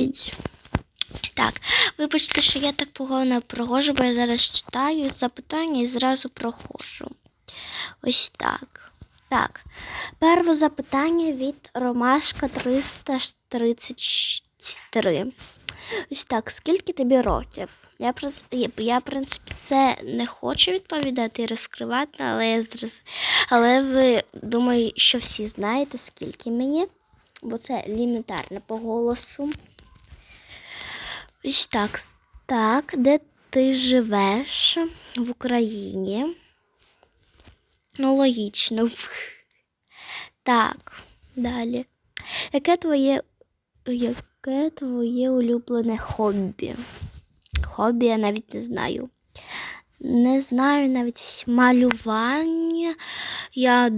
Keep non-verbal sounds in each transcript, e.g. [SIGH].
відповідь. Так, вибачте, що я так погано проходжу, бо я зараз читаю запитання і зразу проходжу. Ось так. Так. Перше запитання від Ромашка 333. Ось так. Скільки тобі років? Я, я, в принципі, це не хочу відповідати і розкривати, але я зраз... але ви думаю, що всі знаєте, скільки мені, бо це елементарно по голосу. Ось так. Так, де ти живеш в Україні? Ну, логічно. Так, далі. Яке твоє, яке твоє улюблене хобі? Хобі я навіть не знаю. Не знаю навіть малювання. Я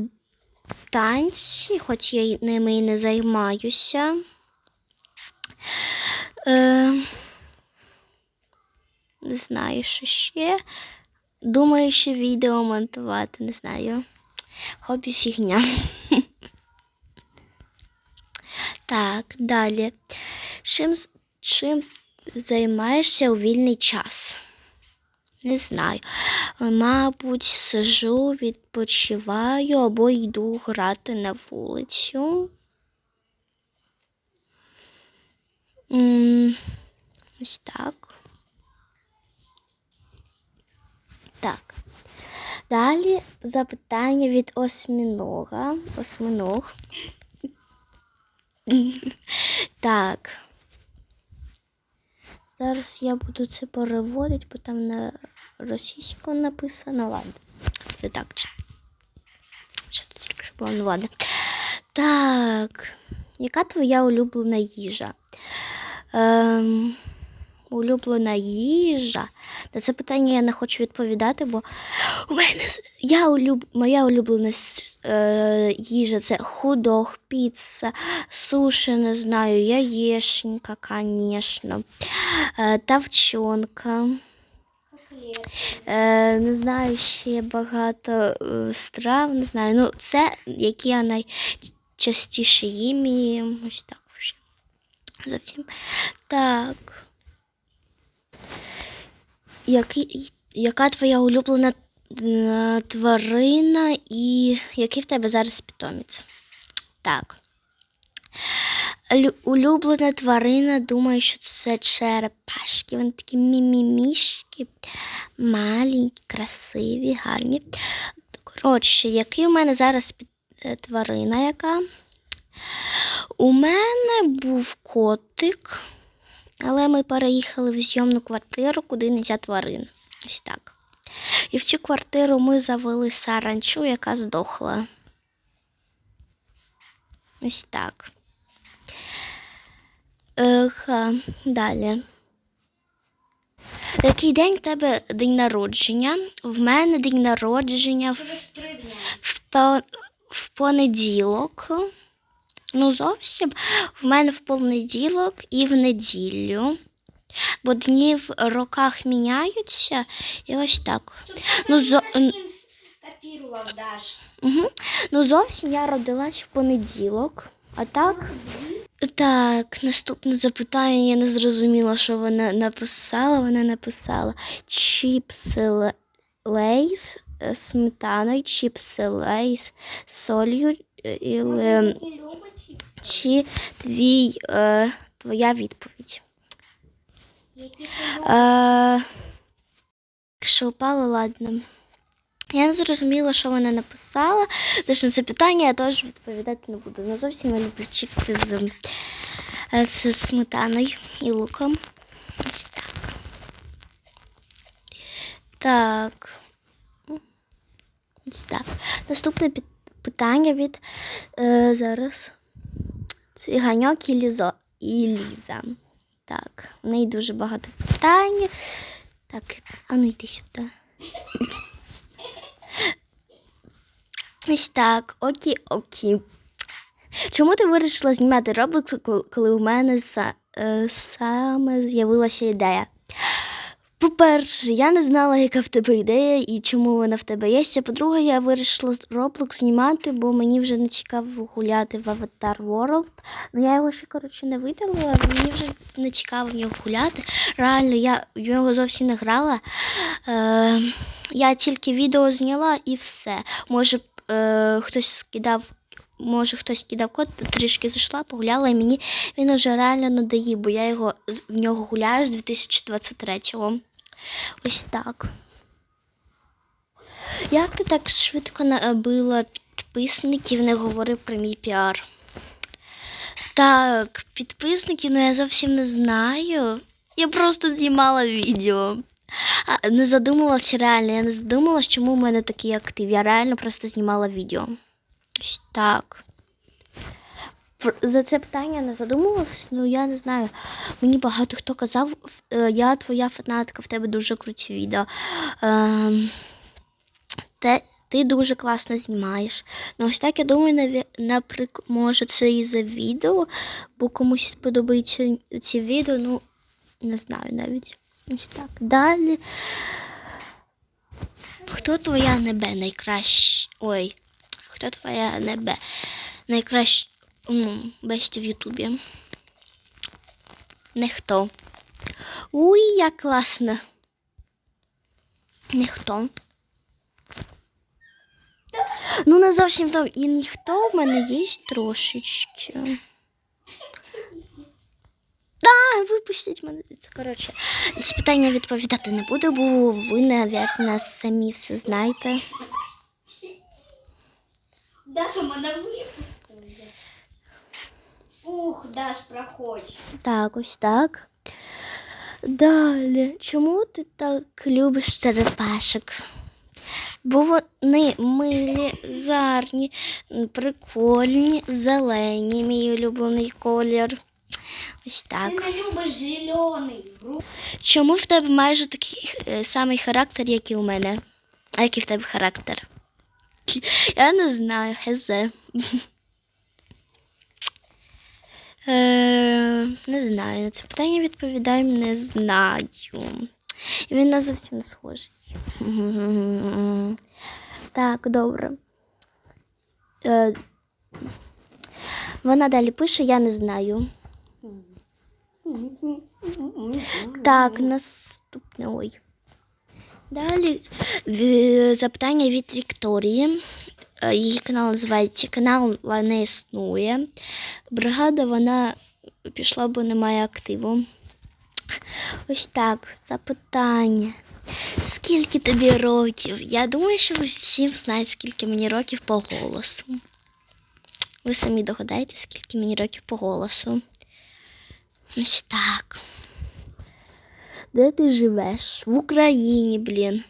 танці, хоч я ними і не займаюся. Е, не знаю, що ще. Думаю, що відео монтувати, не знаю. Хобі фігня. [LAUGHS] Так, далі. Чим, чим займаєшся у вільний час? Не знаю. Мабуть, сижу, відпочиваю або йду грати на вулицю. Ось так. Так. Далі запитання від осьмінога. Осьминог. Так. Зараз я буду це переводити, бо там на російську написано. Ладно. Це так. Що тут тільки що було? Ну ладно. Так. Яка твоя улюблена їжа? Ем, улюблена їжа. На це питання я не хочу відповідати, бо у мене я улюб... моя улюблена е, їжа це худох, піца, суші, не знаю, яєшенька, звісно, е, тавчонка. Е, не знаю, ще багато е, страв, не знаю. Ну, це які я найчастіше їм і ось так вже. Зовсім. Так. Який, яка твоя улюблена е, тварина і який в тебе зараз питомець? Так. Лю- Улюблена тварина, думаю, що це черепашки. Вони такі мімімішки, маленькі, красиві, гарні. Коротше, який у мене зараз е, тварина яка? У мене був котик, але ми переїхали в зйомну квартиру, куди не можна тварин. Ось так. І в цю квартиру ми завели саранчу, яка здохла. Ось так. Еха, далі. Який день в тебе день народження? В мене день народження в, в, по- в понеділок. Ну, зовсім в мене в понеділок і в неділю. Бо дні в роках міняються, і ось так. Ну, зо... Даш. Угу. Ну, зовсім я родилась в понеділок. А так. Так, наступне запитання. Я не зрозуміла, що вона написала. Вона написала чіпси лейс з сметаною, чіпси лейс солью. Чи твій, е, твоя відповідь? Е, якщо впало, ладно. Я не зрозуміла, що вона написала. Тож на це питання я теж відповідати не буду. Ну, зовсім я люблю чіпси з, е, з сметаною і луком. Ось так. Так. Ось так. Наступне пі- питання від е, зараз. Циганьок і, Лізо, і Ліза. Так, в неї дуже багато питань. Так, а ну йди сюди. Ось так, окі, окі. Чому ти вирішила знімати коли- коли у мене са- е, саме з'явилася ідея? По-перше, я не знала, яка в тебе ідея і чому вона в тебе є. А по-друге, я вирішила Roblox знімати, бо мені вже не цікаво гуляти в Avatar World. Ну я його ще коротше не видалила, мені вже не цікаво в нього гуляти. Реально, я в нього зовсім не грала. Е, я тільки відео зняла і все. Може, е, хтось скидав. Може, хтось кидав код, трішки зайшла, погуляла, і мені він вже реально надає, бо я його в нього гуляю з 2023-го. Ось так. Як ти так швидко набила підписників, не говори про мій піар? Так, підписники, ну я зовсім не знаю. Я просто знімала відео. А, не задумувалася реально, я не задумалась, чому в мене такий актив. Я реально просто знімала відео. Ось так. За це питання не задумувалась, ну я не знаю. Мені багато хто казав, е, я твоя фанатка, в тебе дуже круті відео. Ем, те, ти дуже класно знімаєш. Ну, ось так я думаю, наприклад, може це і за відео, бо комусь сподобаються ці відео, ну не знаю навіть. Ось так. Далі. Хто твоя небе найкраща? Ой, хто твоя небе найкраща бесті в Ютубі? Ніхто. Уй, як класно. Ніхто. Ну, не зовсім там і ніхто в мене є трошечки. Да, випустіть мене. Це коротше. Ці питання відповідати не буду, бо ви, навірно, самі все знаєте. Даша мене випустила. Фух, Даш, проходь. Так, ось так. Далі, чому ти так любиш черепашок? Бо вони милі, гарні, прикольні, зелені, мій улюблений колір. Ось так. Ти не любиш зелений. Чому в тебе майже такий е, самий характер, як і у мене? А який в тебе характер? Я не знаю, хезе. Е, не знаю. На це питання відповідаємо не знаю. І Він на зовсім схожий. [LAUGHS] Так, добре. Е, вона далі пише, я не знаю. Так, наступне. Ой. Далі запитання від Вікторії. Е, Її канал називається Канал не існує. Бригада вона пішла, бо немає активу. Ось так, запитання. Скільки тобі років? Я думаю, що ви всі знаєте, скільки мені років по голосу. Ви самі догадаєтесь, скільки мені років по голосу. Ось так. Де ти живеш? В Україні, блін.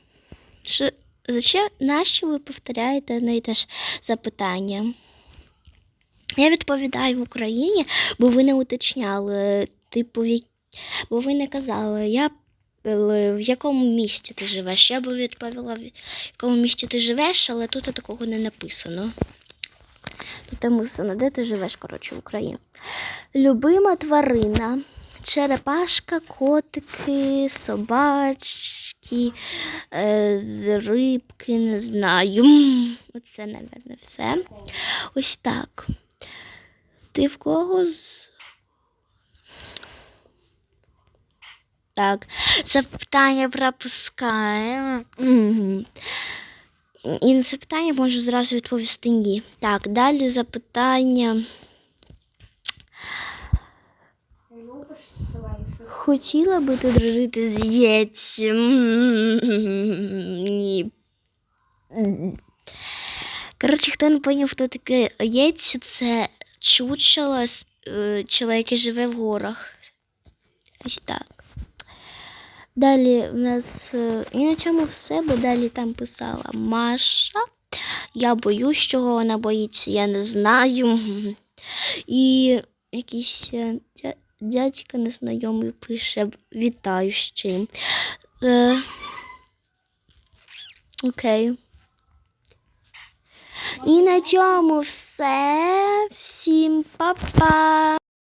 Що, зачем, нащо ви повторяєте одне і те ж запитання? Я відповідаю в Україні, бо ви не уточняли, типу, бо ви не казали, я в якому місті ти живеш. Я би відповіла, в якому місті ти живеш, але тут такого не написано. Тут написано, де ти живеш, коротше, в Україні. Любима тварина. Черепашка, котики, собачки, е, рибки, не знаю. Оце, мабуть, все. Ось так. Ти в кого? з- Так, запитання пропускаємо. І на це питання можу зразу відповісти ні. Так, далі запитання. Хотіла би ти дружити з Єцем? Ні. Коротше, хто не поняв, хто таке Єці, це чучело, с- е, чоловік, який живе в горах. Ось так. Далі в нас е, і на цьому все, бо далі там писала Маша. Я боюсь, чого вона боїться, я не знаю. І якийсь е, дядька незнайомий пише вітаю з чим. Окей. І на цьому все. Всім па-па!